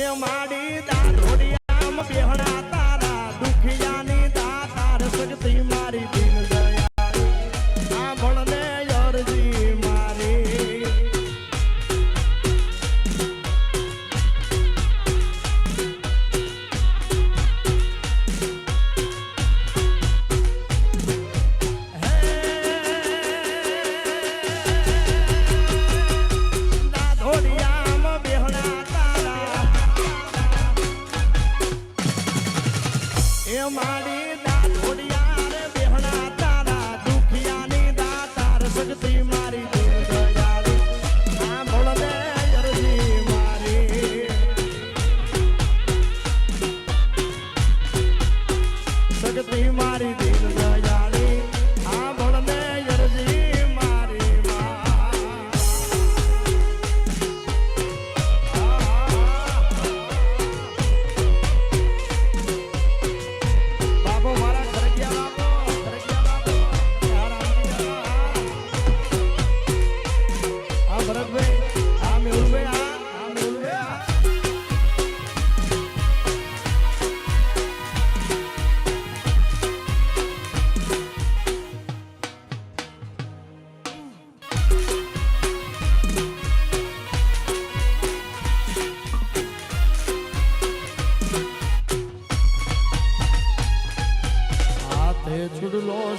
એ માડી દાઢોડિયામ બેહણા શક્તિ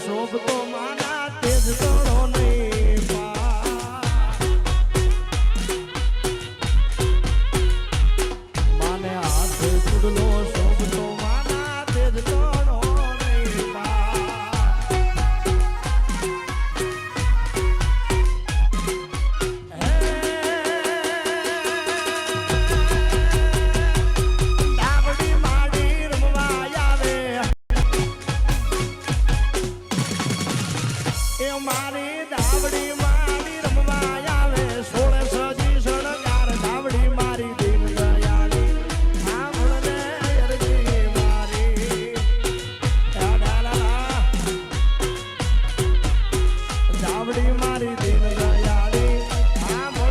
junto. એ દાવડી માં